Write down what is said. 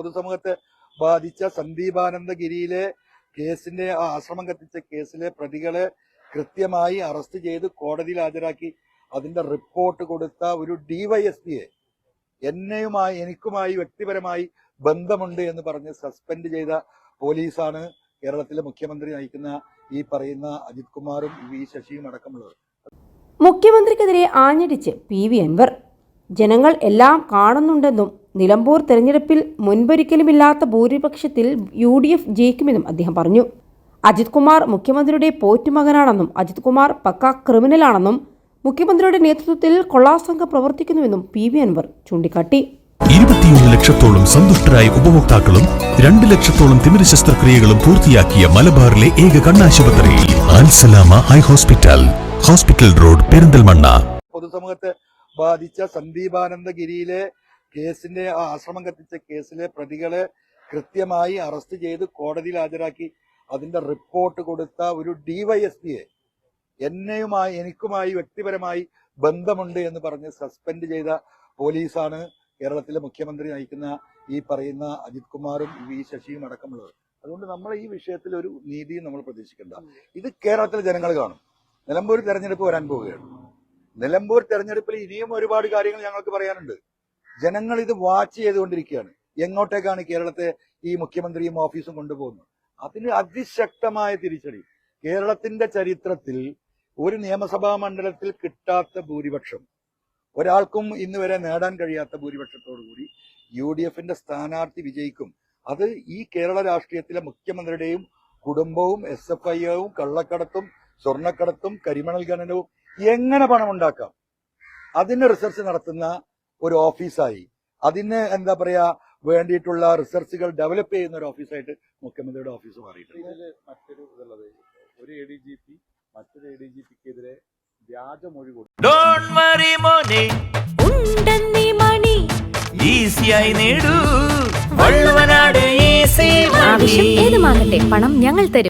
പൊതുസമൂഹത്തെ ബാധിച്ച സന്ദീപാനന്ദഗിരിയിലെ കേസിന്റെ ആ ആശ്രമം കത്തിച്ച കേസിലെ പ്രതികളെ കൃത്യമായി അറസ്റ്റ് ചെയ്ത് കോടതിയിൽ ഹാജരാക്കി. അതിന്റെ റിപ്പോർട്ട് കൊടുത്ത ഒരു ഡിവൈഎസ്പിയെ എന്നെയുമായി എനിക്കുമായി വ്യക്തിപരമായി ബന്ധമുണ്ട് എന്ന് പറഞ്ഞ് സസ്പെൻഡ് ചെയ്ത പോലീസാണ് കേരളത്തിലെ മുഖ്യമന്ത്രി നയിക്കുന്ന ഈ പറയുന്ന അജിത് കുമാറും വി ശശിയും അടക്കമുള്ളത് മുഖ്യമന്ത്രിക്കെതിരെ ആഞ്ഞടിച്ച് പി വി അൻവർ. ജനങ്ങൾ എല്ലാം കാണുന്നുണ്ടെന്നും നിലമ്പൂർ തെരഞ്ഞെടുപ്പിൽ മുൻപൊരിക്കലുമില്ലാത്ത ഭൂരിപക്ഷത്തിൽ യു ഡി എഫ് ജയിക്കുമെന്നും അദ്ദേഹം പറഞ്ഞു. അജിത് കുമാർ മുഖ്യമന്ത്രിയുടെ പോറ്റുമകനാണെന്നും അജിത് കുമാർ പക്ക ക്രിമിനലാണെന്നും മുഖ്യമന്ത്രിയുടെ നേതൃത്വത്തിൽ കൊള്ളാസംഘം പ്രവർത്തിക്കുന്നുവെന്നും പി വി അൻവർ ചൂണ്ടിക്കാട്ടി. ഇരുപത്തിയൊന്ന് ലക്ഷത്തോളം സന്തുഷ്ടരായ ഉപഭോക്താക്കളും രണ്ട് ലക്ഷത്തോളം തിമിര ശസ്ത്രക്രിയകളും പൂർത്തിയാക്കിയ മലബാറിലെ ഏക കണ്ണാശുപത്രിയിൽ Alsalama eye hospital hospital road Perinthalmanna. പൊതുസമൂഹത്തെ ബാധിച്ച സന്ദീപാനന്ദഗിരിയിലെ കേസിന്റെ ആശ്രമം കത്തിച്ച കേസിലെ പ്രതികളെ കൃത്യമായി അറസ്റ്റ് ചെയ്ത് കോടതിയിൽ ഹാജരാക്കി. അതിന്റെ റിപ്പോർട്ട് കൊടുത്ത ഒരു ഡിവൈഎസ്പിയെ എന്നെയുമായി എനിക്കുമായി വ്യക്തിപരമായി ബന്ധമുണ്ട് എന്ന് പറഞ്ഞ് സസ്പെൻഡ് ചെയ്ത പോലീസാണ് കേരളത്തിലെ മുഖ്യമന്ത്രി നയിക്കുന്ന ഈ പറയുന്ന അജിത് കുമാറും വി ശശിയും അടക്കമുള്ളത്. അതുകൊണ്ട് നമ്മൾ ഈ വിഷയത്തിൽ ഒരു നീതിയും നമ്മൾ പ്രതീക്ഷിക്കേണ്ട. ഇത് കേരളത്തിലെ ജനങ്ങൾ കാണും. നിലമ്പൂർ തെരഞ്ഞെടുപ്പ് വരാൻ പോവുകയാണ്. നിലമ്പൂർ തെരഞ്ഞെടുപ്പിൽ ഇനിയും ഒരുപാട് കാര്യങ്ങൾ ഞങ്ങൾക്ക് പറയാനുണ്ട്. ജനങ്ങൾ ഇത് വാച്ച് ചെയ്തുകൊണ്ടിരിക്കുകയാണ്. എങ്ങോട്ടേക്കാണ് കേരളത്തെ ഈ മുഖ്യമന്ത്രിയും ഓഫീസും കൊണ്ടുപോകുന്നത്? അതിന് അതിശക്തമായ തിരിച്ചടി. കേരളത്തിന്റെ ചരിത്രത്തിൽ ഒരു നിയമസഭാ മണ്ഡലത്തിൽ കിട്ടാത്ത ഭൂരിപക്ഷം ഒരാൾക്കും ഇന്ന് വരെ നേടാൻ കഴിയാത്ത ഭൂരിപക്ഷത്തോടുകൂടി യു ഡി എഫിന്റെ സ്ഥാനാർത്ഥി വിജയിക്കും. അത് ഈ കേരള രാഷ്ട്രീയത്തിലെ മുഖ്യമന്ത്രിയുടെയും കുടുംബവും എസ് എഫ് ഐയും കള്ളക്കടത്തും സ്വർണക്കടത്തും കരിമണൽ ഖനനവും എങ്ങനെ പണമുണ്ടാക്കാം? അതിന് റിസർച്ച് നടത്തുന്ന ഒരു ഓഫീസായി. അതിന് എന്താ പറയാ വേണ്ടിയിട്ടുള്ള റിസർച്ചുകൾ ഡെവലപ്പ് ചെയ്യുന്ന ഒരു ഓഫീസായിട്ട് മുഖ്യമന്ത്രിയുടെ ഓഫീസ് മാറിയിട്ടുണ്ട്. ഇതിൽ മറ്റൊരു ഇതുള്ളത് ഒരു എ ഡി ജി പി മറ്റൊരു എ ഡി ജി പിക്കെതിരെ വ്യാജമൊഴി കൊടുത്തു. വറി മോനെ. ഉണ്ടെന്നീ മണി. ഈസിയായി നേടൂ. വള്ളുവനാട് ഈസി ആവശ്യം ഏതുമാകട്ടെ പണം ഞങ്ങൾ തരും.